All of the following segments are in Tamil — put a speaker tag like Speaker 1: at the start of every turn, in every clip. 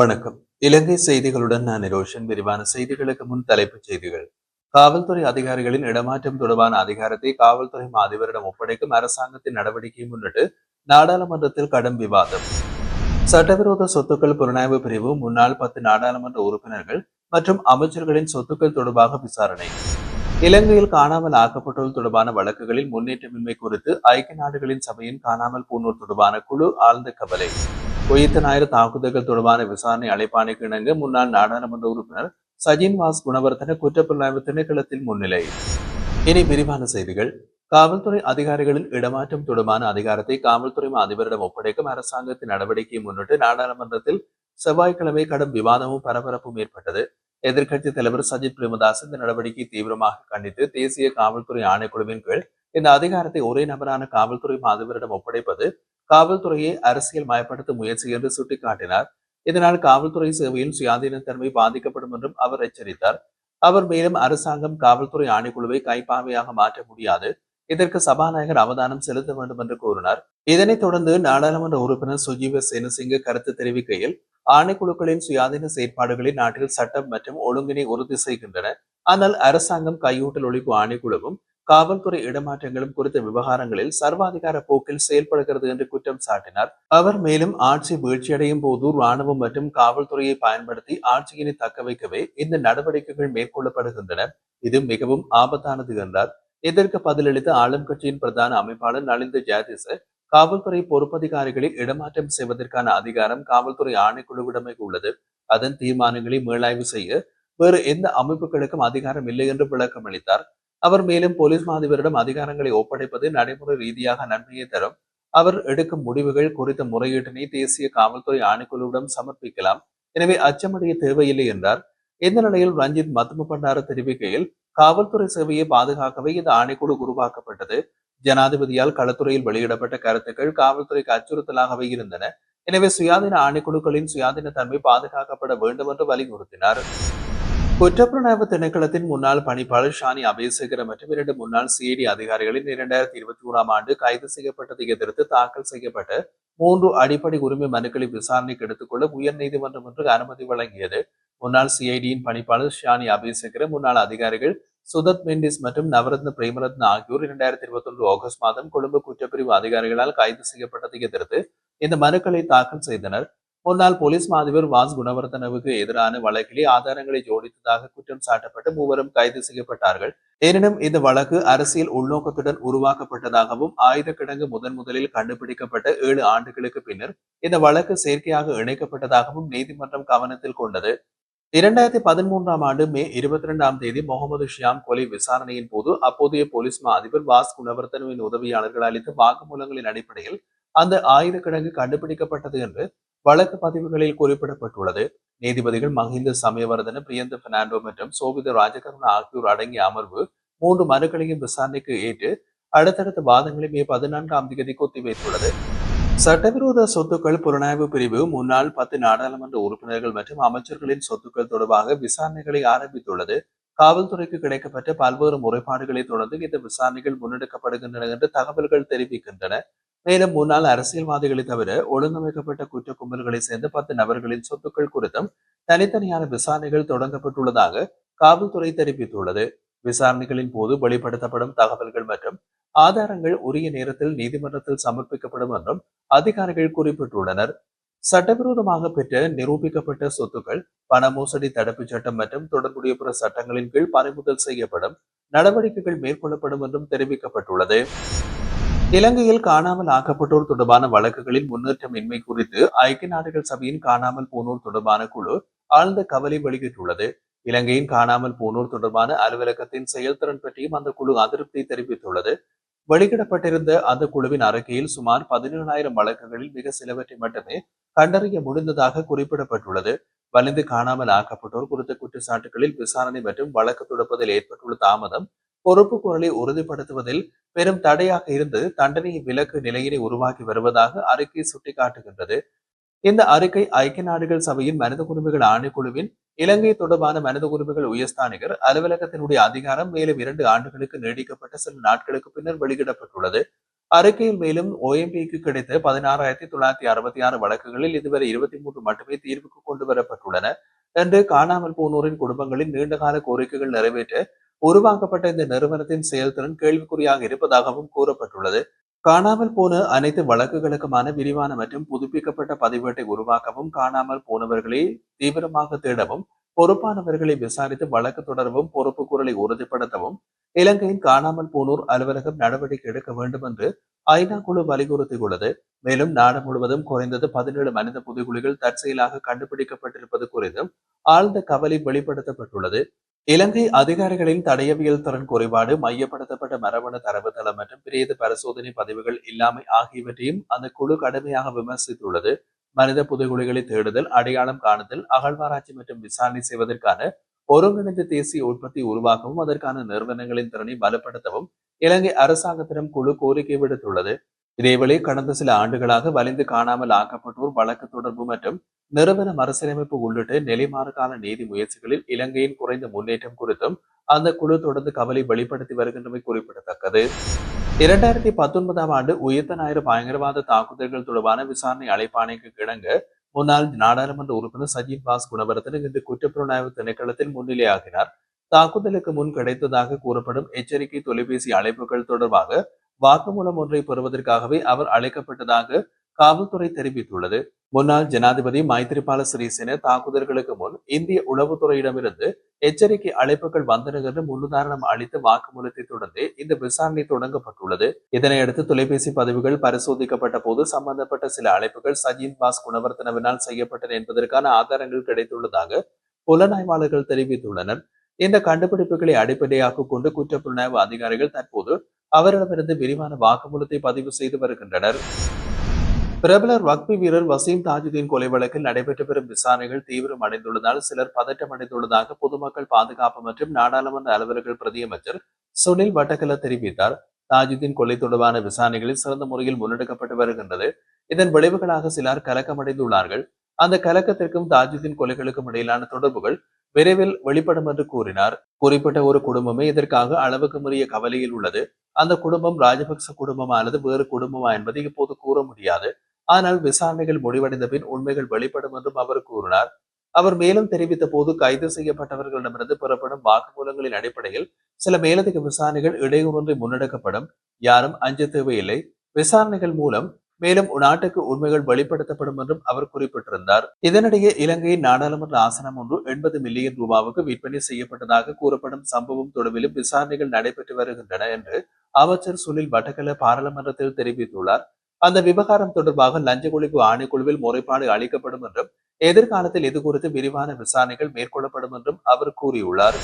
Speaker 1: வணக்கம். இலங்கை செய்திகளுடன் நான் நிரோஷன் விரிவான செய்திகளுக்கு முன் தலைப்புச் செய்திகள். காவல்துறை அதிகாரிகளின் இடமாற்றம் தொடர்பான அதிகாரத்தை காவல்துறை அதிபரிடம் ஒப்படைக்கும் அரசாங்கத்தின் நடவடிக்கையை முன்னிட்டு நாடாளுமன்றத்தில் கடும் விவாதம். சட்டவிரோத சொத்துக்கள் புலனாய்வு பிரிவு முன்னாள் பத்து நாடாளுமன்ற உறுப்பினர்கள் மற்றும் அமைச்சர்களின் சொத்துக்கள் தொடர்பாக விசாரணை. இலங்கையில் காணாமல் ஆக்கப்பட்டோர் தொடர்பான வழக்குகளில் முன்னேற்றமின்மை குறித்து ஐக்கிய நாடுகளின் சபையின் காணாமல் போனோர் தொடர்பான குழு ஆழ்ந்த கவலை. உயிர்த்த ஞாயிறு தாக்குதல்கள் தொடர்பான விசாரணை அழைப்பாணைக்கு இணங்க முன்னாள் நாடாளுமன்ற உறுப்பினர் சஜின் வாஸ் குணவர்த்தன குற்றப்புலனாய்வு திணைக்களத்தில் முன்னிலை. இனி விரிவான செய்திகள். காவல்துறை அதிகாரிகளின் இடமாற்றம் தொடர்பான அதிகாரத்தை காவல்துறை அதிபரிடம் ஒப்படைக்கும் அரசாங்கத்தின் நடவடிக்கையை முன்னிட்டு நாடாளுமன்றத்தில் செவ்வாய்க்கிழமை கடும் விவாதமும் பரபரப்பும் ஏற்பட்டது. எதிர்க்கட்சி தலைவர் சஜித் பிரேமதாஸ் இந்த நடவடிக்கையை தீவிரமாக கண்டித்து தேசிய காவல்துறை ஆணைக்குழுவின் கீழ் இந்த அதிகாரத்தை ஒரே நபரான காவல்துறை அதிபரிடம் ஒப்படைப்பது காவல்துறையை அரசியல் மயப்படுத்தும் முயற்சி என்று சுட்டிக்காட்டினார். இதனால் காவல்துறை சேவையின் சுயாதீனத்தன்மை பாதிக்கப்படும் என்றும் அவர் எச்சரித்தார். அவர் மேலும் அரசாங்கம் காவல்துறை ஆணைக்குழுவை கைப்பாவையாக மாற்ற முடியாது. இதற்கு சபாநாயகர் அவதானம் செலுத்த வேண்டும் என்று கூறினார். இதனைத் தொடர்ந்து நாடாளுமன்ற உறுப்பினர் சுஜீவ சேனசிங்க கருத்து தெரிவிக்கையில் ஆணைக்குழுக்களின் சுயாதீன செயற்பாடுகளை நாட்டில் சட்டம் மற்றும் ஒழுங்கினை உறுதி செய்கின்றன. ஆனால் அரசாங்கம் கையூட்டல் ஒழிப்பு ஆணைக்குழுவும் காவல்துறை இடமாற்றங்களும் குறித்த விவகாரங்களில் சர்வாதிகார போக்கில் செயல்படுகிறது என்று குற்றம் சாட்டினார். அவர் மேலும் ஆட்சி வீழ்ச்சியடையும் போது ராணுவம் மற்றும் காவல்துறையை பயன்படுத்தி ஆட்சியினை தக்க வைக்கவே இந்த நடவடிக்கைகள் மேற்கொள்ளப்படுகின்றன. இது மிகவும் ஆபத்தானது என்றார். இதற்கு பதிலளித்த ஆளும் கட்சியின் பிரதான அமைப்பாளர் நலிந்த ஜாதிச காவல்துறை பொறுப்பதிகாரிகளை இடமாற்றம் செய்வதற்கான அதிகாரம் காவல்துறை ஆணைக்குழுவிடமே உள்ளது. அதன் தீர்மானங்களை மேலாய்வு செய்ய வேறு எந்த அமைப்புகளுக்கும் அதிகாரம் இல்லை என்று விளக்கம் அளித்தார் அவர் மேலும் போலீஸ் மாதிபரிடம் அதிகாரங்களை ஒப்படைப்பது நடைமுறை ரீதியாக நன்மையை தரும். அவர் எடுக்கும் முடிவுகள் குறித்த முறையீட்டினை தேசிய காவல்துறை ஆணைக்குழுவிடம் சமர்ப்பிக்கலாம். எனவே அச்சமடைய தேவையில்லை என்றார். இந்த நிலையில் ரஞ்சித் மத்தும பண்டார தெரிவிக்கையில் காவல்துறை சேவையை பாதுகாக்கவே இந்த ஆணைக்குழு உருவாக்கப்பட்டது. ஜனாதிபதியால் களத்துறையில் வெளியிடப்பட்ட கருத்துக்கள் காவல்துறைக்கு அச்சுறுத்தலாகவே இருந்தன. எனவே சுயாதீன ஆணைக்குழுக்களின் சுயாதீன தன்மை பாதுகாக்கப்பட வேண்டும் என்று வலியுறுத்தினார். குற்றப்புலனாய்வு திணைக்களத்தின் முன்னாள் பணிப்பாளர் ஷானி அபேசேகர மற்றும் இரண்டு முன்னாள் சிஐடி அதிகாரிகளின் இரண்டாயிரத்தி இருபத்தி ஓராம் ஆண்டு கைது செய்யப்பட்டதை எதிர்த்து தாக்கல் செய்யப்பட்ட மூன்று அடிப்படை உரிமை மனுக்களை விசாரணைக்கு எடுத்துக்கொள்ள உயர் நீதிமன்றம் ஒன்று அனுமதி வழங்கியது. முன்னாள் சிஐடியின் பணிப்பாளர் ஷானி அபேசேகர முன்னாள் அதிகாரிகள் சுதத் மெண்டிஸ் மற்றும் நவரத்ன பிரேமரத்ன ஆகியோர் இரண்டாயிரத்தி இருபத்தி ஒன்று ஆகஸ்ட் மாதம் கொழும்பு குற்றப்பிரிவு அதிகாரிகளால் கைது செய்யப்பட்டதை எதிர்த்து இந்த மனுக்களை தாக்கல் செய்தனர். முன்னாள் போலீஸ் மாதிபர் வாஸ் குணவர்தனவுக்கு எதிரான வழக்கிலே ஆதாரங்களை ஜோடித்ததாக குற்றம் சாட்டப்பட்டு மூவரும் கைது செய்யப்பட்டார்கள். எனினும் இந்த வழக்கு அரசியல் உள்நோக்கத்துடன் உருவாக்கப்பட்டதாகவும் ஆயுத கிடங்கு முதன் முதலில் கண்டுபிடிக்கப்பட்ட ஏழு ஆண்டுகளுக்கு பின்னர் இந்த வழக்கு செயற்கையாக இணைக்கப்பட்டதாகவும் நீதிமன்றம் கவனத்தில் கொண்டது. இரண்டாயிரத்தி பதிமூன்றாம் ஆண்டு மே இருபத்தி இரண்டாம் தேதி முகமது ஷியாம் கொலை விசாரணையின் போது அப்போதைய போலீஸ் மா அதிபர் வாஸ் குணவர்தனுவின் உதவியாளர்கள் அளித்த வாக்குமூலங்களின் அடிப்படையில் அந்த ஆயுத கிடங்கு கண்டுபிடிக்கப்பட்டது என்று வழக்கு பதிவுகளில் குறிப்பிடப்பட்டுள்ளது. நீதிபதிகள் மஹிந்த சமயவர்தன பிரியந்த பெர்னாண்டோ மற்றும் சோபித ராஜகருண ஆகியோர் அடங்கிய அமர்வு மூன்று மனுக்களையும் விசாரணைக்கு ஏற்று அடுத்தடுத்த வாதங்களை மே பதினான்காம் தேதி ஒத்திவைத்துள்ளது. சட்டவிரோத சொத்துக்கள் புலனாய்வு பிரிவு முன்னாள் பத்து நாடாளுமன்ற உறுப்பினர்கள் மற்றும் அமைச்சர்களின் சொத்துக்கள் தொடர்பாக விசாரணைகளை ஆரம்பித்துள்ளது. காவல்துறைக்கு கிடைக்கப்பட்ட பல்வேறு முறைப்பாடுகளை தொடர்ந்து இந்த விசாரணைகள் முன்னெடுக்கப்படுகின்றன என்று தகவல்கள் தெரிவிக்கின்றன. மேலும் முன்னாள் அரசியல்வாதிகளை தவிர ஒழுங்கமைக்கப்பட்ட குற்ற கும்பல்களை சேர்ந்த பத்து நபர்களின் சொத்துக்கள் குறித்தும் தனித்தனியான விசாரணைகள் தொடங்கப்பட்டுள்ளதாக காவல்துறை தெரிவித்துள்ளது. விசாரணைகளின் போது வெளிப்படுத்தப்படும் தகவல்கள் மற்றும் ஆதாரங்கள் உரிய நேரத்தில் நீதிமன்றத்தில் சமர்ப்பிக்கப்படும் என்றும் அதிகாரிகள் குறிப்பிட்டுள்ளனர். சட்டவிரோதமாக பெற்ற நிரூபிக்கப்பட்ட சொத்துக்கள் பண மோசடி தடுப்புச் சட்டம் மற்றும் தொடர்புடைய பிற சட்டங்களின் கீழ் பறிமுதல் செய்யப்படும் நடவடிக்கைகள் மேற்கொள்ளப்படும் என்றும் தெரிவிக்கப்பட்டுள்ளது. இலங்கையில் காணாமல் ஆக்கப்பட்டோர் தொடர்பான வழக்குகளின் முன்னேற்றமின்மை குறித்து ஐக்கிய நாடுகள் சபையின் காணாமல் போனோர் தொடர்பான குழு ஆழ்ந்த கவலை வெளியிட்டுள்ளது. இலங்கையின் காணாமல் போனோர் தொடர்பான அலுவலகத்தின் செயல்திறன் பற்றியும் அந்த குழு அதிருப்தி தெரிவித்துள்ளது. வெளியிடப்பட்டிருந்த அந்த குழுவின் அறிக்கையில் சுமார் பதினேழாயிரம் வழக்குகளில் மிக சிலவற்றை மட்டுமே கண்டறிய முடிந்ததாக குறிப்பிடப்பட்டுள்ளது. வலிந்து காணாமல் ஆக்கப்பட்டோர் குறித்த குற்றச்சாட்டுகளில் விசாரணை மற்றும் வழக்கு தொடுப்பதில் ஏற்பட்டுள்ள தாமதம் பொறுப்பு குரலை உறுதிப்படுத்துவதில் பெரும் தடையாக இருந்து தண்டனை விலக்கு நிலையினை உருவாக்கி வருவதாக அறிக்கை சுட்டிக்காட்டுகின்றது. இந்த அறிக்கை ஐக்கிய நாடுகள் சபையின் மனித உரிமைகள் ஆணைக்குழுவின் இலங்கை தொடர்பான மனித உரிமைகள் உயர்ஸ்தானிகர் அலுவலகத்தினுடைய அதிகாரம் மேலும் இரண்டு ஆண்டுகளுக்கு நீடிக்கப்பட்ட சில நாட்களுக்கு பின்னர் வெளியிடப்பட்டுள்ளது. அறிக்கையில் மேலும் ஓஎம்பிக்கு கிடைத்த பதினாறாயிரத்தி தொள்ளாயிரத்தி அறுபத்தி ஆறு வழக்குகளில் இதுவரை இருபத்தி மூன்று மட்டுமே தீர்வுக்கு கொண்டு வரப்பட்டுள்ளன என்று காணாமல் போனோரின் குடும்பங்களின் நீண்டகால கோரிக்கைகள் நிறைவேற்ற உருவாக்கப்பட்ட இந்த நிறுவனத்தின் செயல்திறன் கேள்விக்குறியாக இருப்பதாகவும் கூறப்பட்டுள்ளது. காணாமல் போன அனைத்து வழக்குகளுக்குமான விரிவான மற்றும் புதுப்பிக்கப்பட்ட பதிவேட்டை உருவாக்கவும் காணாமல் போனவர்களை தீவிரமாக தேடவும் பொறுப்பானவர்களை விசாரித்து வழக்கு தொடரவும் பொறுப்பு குரலை உறுதிப்படுத்தவும் இலங்கையின் காணாமல் போனோர் அலுவலகம் நடவடிக்கை எடுக்க வேண்டும் என்று ஐநா குழு வலியுறுத்தியுள்ளது. மேலும் நாடு முழுவதும் குறைந்தது பதினேழு மனித புதைகுழிகள் தற்செயலாக கண்டுபிடிக்கப்பட்டிருப்பது குறித்தும் ஆழ்ந்த கவலை வெளிப்படுத்தப்பட்டுள்ளது. இலங்கை அதிகாரிகளின் தடயவியல் திறன் குறைபாடு மையப்படுத்தப்பட்ட மரபணு தரவுத்தளம் மற்றும் பிரேத பரிசோதனை பதிவுகள் இல்லாமை ஆகியவற்றையும் அந்த குழு கடுமையாக விமர்சித்துள்ளது. மனித புதைகுழிகளை தேடுதல் அடையாளம் காணுதல் அகழ்வாராய்ச்சி மற்றும் விசாரணை செய்வதற்கான ஒருங்கிணைந்த தேசிய உற்பத்தி உருவாக்கவும் அதற்கான நிறுவனங்களின் திறனை பலப்படுத்தவும் இலங்கை அரசாங்கத்திடம் குழு கோரிக்கை விடுத்துள்ளது. இதேவேளை கடந்த சில ஆண்டுகளாக வலிந்து காணாமல் ஆக்கப்பட்டோர் வழக்கு தொடர்பு மற்றும் நிறுவன மறுசீரமைப்பு உள்ளிட்ட நிலைமாறுகால நீதி முயற்சிகளில் இலங்கையின் குறைந்த முன்னேற்றம் குறித்தும் அந்த குழு தொடர்ந்து கவலை வெளிப்படுத்தி வருகின்றமை குறிப்பிடத்தக்கது. இரண்டாயிரத்தி பத்தொன்பதாம் ஆண்டு உயிர்த்த ஞாயிறு பயங்கரவாத தாக்குதல்கள் தொடர்பான விசாரணை அழைப்பாணைக்கு கிணங்க முன்னாள் நாடாளுமன்ற உறுப்பினர் சஜித் பாஸ் குணவர்த்தன இன்று குற்றப்புலனாய்வு திணைக்களத்தில் முன்னிலையாகினார். தாக்குதலுக்கு முன் கிடைத்ததாக கூறப்படும் எச்சரிக்கை தொலைபேசி அழைப்புகள் தொடர்பாக வாக்குமூலம் ஒன்றை பெறுவதற்காகவே அவர் அழைக்கப்பட்டதாக காவல்துறை தெரிவித்துள்ளது. முன்னாள் ஜனாதிபதி மைத்திரிபால சிறிசேன தாக்குதல்களுக்கு முன் இந்திய உளவுத்துறையிடமிருந்து எச்சரிக்கை அழைப்புகள் வந்தன என்று முன்னுதாரணம் அளித்த வாக்குமூலத்தை தொடர்ந்து இந்த விசாரணை தொடங்கப்பட்டுள்ளது. இதனையடுத்து தொலைபேசி பதிவுகள் பரிசோதிக்கப்பட்ட போது சம்பந்தப்பட்ட சில அழைப்புகள் சஜின் பாஸ் குணவர்த்தனவினால் செய்யப்பட்டன என்பதற்கான ஆதாரங்கள் கிடைத்துள்ளதாக புலனாய்வாளர்கள் தெரிவித்துள்ளனர். இந்த கண்டுபிடிப்புகளை அடிப்படையாக கொண்டு குற்றப்புலனாய்வு அதிகாரிகள் தற்போது அவரிடமிருந்து விரிவான வாக்குமூலத்தை பதிவு செய்து வருகின்றனர். பிரபல ரக்பி வீரர் வசீம் தாஜுதீன் கொலை வழக்கில் நடைபெற்று வரும் விசாரணைகள் தீவிரம் அடைந்துள்ளதால் சிலர் பதட்டம் அடைந்துள்ளதாக பொதுமக்கள் பாதுகாப்பு மற்றும் நாடாளுமன்ற அலுவலர்கள் பிரதியமைச்சர் சுனில் வட்டக்கல தெரிவித்தார். தாஜுதீன் கொலை தொடர்பான விசாரணைகளில் சிறந்த முறையில் முன்னெடுக்கப்பட்டு வருகின்றது. இதன் விளைவுகளாக சிலர் கலக்கமடைந்துள்ளார்கள். அந்த கலக்கத்திற்கும் தாஜுதீன் கொலைகளுக்கும் இடையிலான தொடர்புகள் விரைவில் வெளிப்படும் என்று கூறினார். குறிப்பிட்ட ஒரு குடும்பமே இதற்காக அளவுக்கு முறைய கவலையில் உள்ளது. அந்த குடும்பம் ராஜபக்ச குடும்பமா அல்லது வேறு குடும்பமா என்பதை இப்போது கூற முடியாது. ஆனால் விசாரணைகள் முடிவடைந்த பின் உண்மைகள் வெளிப்படும் என்றும் அவர் கூறினார். அவர் மேலும் தெரிவித்த போது கைது செய்யப்பட்டவர்களிடமிருந்து பெறப்படும் வாக்குமூலங்களின் அடிப்படையில் சில மேலதிக விசாரணைகள் இடையூறு முன்னெடுக்கப்படும். யாரும் அஞ்ச தேவையில்லை. விசாரணைகள் மூலம் மேலும் நாட்டுக்கு உண்மைகள் வெளிப்படுத்தப்படும் என்றும் அவர் குறிப்பிட்டிருந்தார். இதனிடையே இலங்கையின் நாடாளுமன்ற ஆசனம் ஒன்று எண்பது மில்லியன் ரூபாவுக்கு விற்பனை செய்யப்பட்டதாக கூறப்படும் சம்பவம் தொடர்பிலும் விசாரணைகள் நடைபெற்று வருகின்றன என்று அமைச்சர் சுனில் வட்டகல பாராளுமன்றத்தில் தெரிவித்துள்ளார். அந்த விவகாரம் தொடர்பாக லஞ்ச ஒழிப்பு ஆணைக்குழுவில் முறைப்பாடு அளிக்கப்படும் என்றும் எதிர்காலத்தில் இது குறித்து விரிவான விசாரணைகள் மேற்கொள்ளப்படும் என்றும் அவர் கூறியுள்ளார்.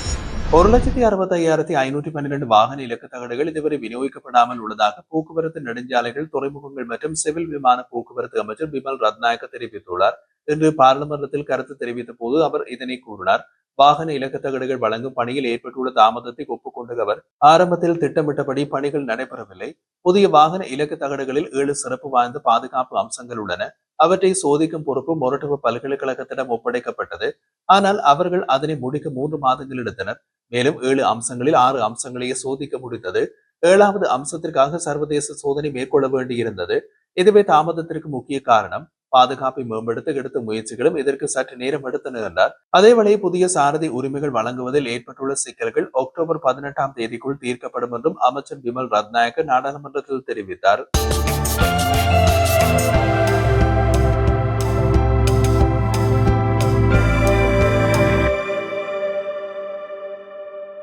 Speaker 1: ஒரு லட்சத்தி அறுபத்தி ஐயாயிரத்தி ஐநூற்றி பன்னிரண்டு வாகன இலக்கு தகடுகள் இதுவரை விநியோகிக்கப்படாமல் உள்ளதாக போக்குவரத்து நெடுஞ்சாலைகள் துறைமுகங்கள் மற்றும் சிவில் விமான போக்குவரத்து அமைச்சர் பிமல் ரத்நாயக்க தெரிவித்துள்ளார். இன்று பாராளுமன்றத்தில் கருத்து தெரிவித்த போது அவர் இதனை கூறினார். வாகன இலக்கு தகடுகள் வழங்கும் பணியில் ஏற்பட்டுள்ள தாமதத்தை ஒப்புக்கொண்ட அவர். ஆரம்பத்தில் திட்டமிட்டபடி பணிகள் நடைபெறவில்லை. புதிய வாகன இலக்கு தகடுகளில் ஏழு சிறப்பு வாய்ந்த பாதுகாப்பு அம்சங்கள் உள்ளன. அவற்றை சோதிக்கும் பொறுப்பு மொரட்டுவ பல்கலைக்கழகத்திடம் ஒப்படைக்கப்பட்டது. ஆனால் அவர்கள் அதனை முடிக்க மூன்று மாதங்கள் எடுத்தனர். மேலும் ஏழு அம்சங்களில் ஆறு அம்சங்களையே சோதிக்க முடிந்தது. ஏழாவது அம்சத்திற்காக சர்வதேச சோதனை மேற்கொள்ள வேண்டியிருந்தது. இதுவே தாமதத்திற்கு முக்கிய காரணம். பாதுகாப்பை மேம்படுத்த எடுத்த முயற்சிகளும் இதற்கு சற்று நேரம் எடுத்து என்றார் அதேவேளை புதிய சாரதி உரிமைகள் வழங்குவதில் ஏற்பட்டுள்ள சிக்கல்கள் அக்டோபர் பதினெட்டாம் தேதிக்குள் தீர்க்கப்படும் என்றும் அமைச்சர் விமல் ரத்நாயக்க நாடாளுமன்றத்தில் தெரிவித்தார்.